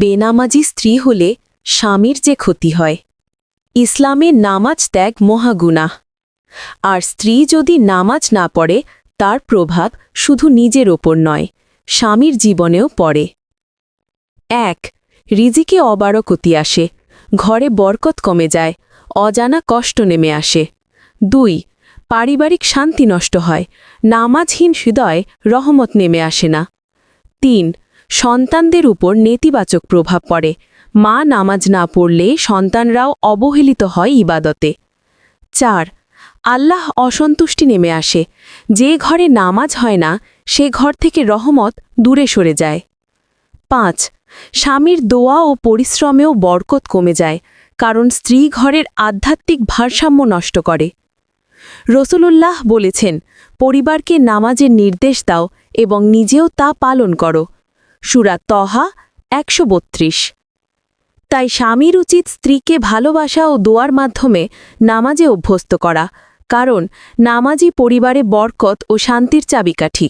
বেনামাজি স্ত্রী হলে স্বামীর যে ক্ষতি হয়। ইসলামে নামাজ ত্যাগ মহাগুনাহ আর স্ত্রী যদি নামাজ না পড়ে, তার প্রভাব শুধু নিজের ওপর নয়, স্বামীর জীবনেও পড়ে। এক, রিজিকে অবারকতি আসে, ঘরে বরকত কমে যায়, অজানা কষ্ট নেমে আসে। দুই, পারিবারিক শান্তি নষ্ট হয়, নামাজহীন হৃদয় রহমত নেমে আসে না। তিন সন্তানদের উপর নেতিবাচক প্রভাব পড়ে। মা নামাজ না পড়লে সন্তানরাও অবহেলিত হয় ইবাদতে। চার, আল্লাহ অসন্তুষ্টি নেমে আসে। যে ঘরে নামাজ হয় না, সে ঘর থেকে রহমত দূরে সরে যায়। পাঁচ, স্বামীর দোয়া ও পরিশ্রমেও বরকত কমে যায়, কারণ স্ত্রী ঘরের আধ্যাত্মিক ভারসাম্য নষ্ট করে। রসুলুল্লাহ বলেছেন, পরিবারকে নামাজের নির্দেশ দাও এবং নিজেও তা পালন করো। সুরা তহা একশো বত্রিশ। তাই স্বামীর উচিত স্ত্রীকে ভালোবাসা ও দোয়ার মাধ্যমে নামাজে অভ্যস্ত করা, কারণ নামাজি পরিবারে বরকত ও শান্তির চাবিকাঠি।